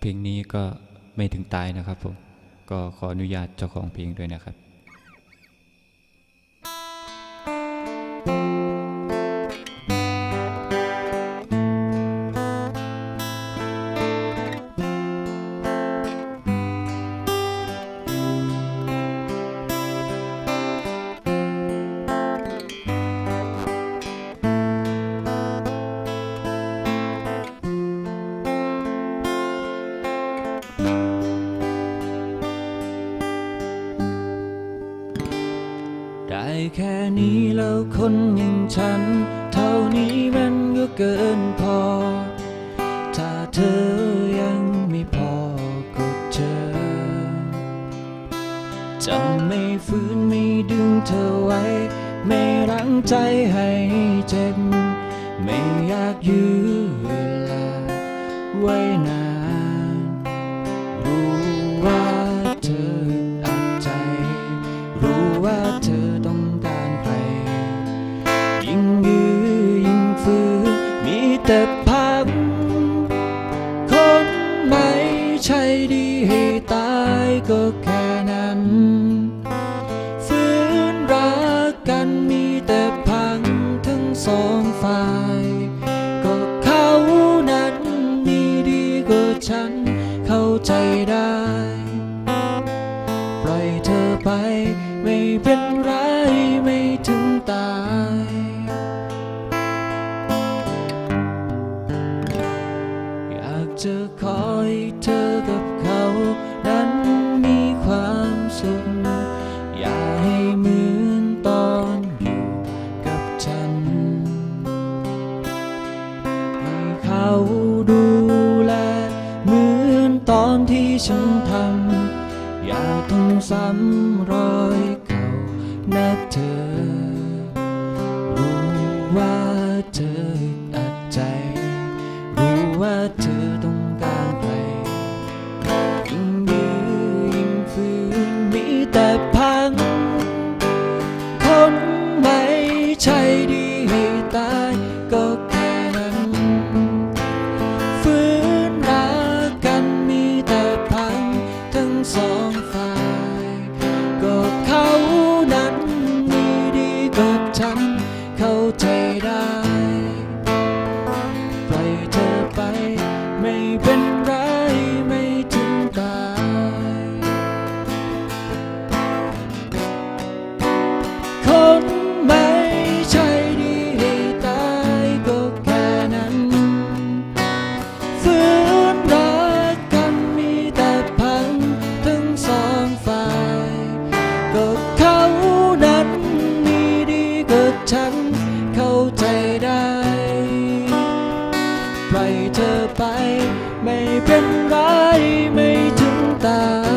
เพลงนี้ก็ไม่ถึงตายนะครับผม ก็ขออนุญาตเจ้าของเพลงด้วยนะครับ ได้แค่นี้แล้วคนอย่างฉัน เท่านี้มันก็เกินพอ ถ้าเธอยังไม่พอก็เจอจะไม่ฝืนไม่ดึงเธอไว้ ไม่รั้งใจให้เจ็บ ไม่อยากยื้อเวลาไว้นาน ใช่ดีให้ตายก็แค่นั้นฝืนรักกันมีแต่พังทั้งสองฝ่าย ก็เขานั้นมีดีกว่าฉันเข้าใจได้ ปล่อยเธอไปไม่เป็นไรไม่ถึงตายอยากจะขอ ดูแล เหมือนตอนที่ฉันทำ อย่าต้องซ้ำรอยเขานะเธอ รู้ว่าเธออัดใจ รู้ว่าเธอ ไม่เป็นไรไม่ถึงตาย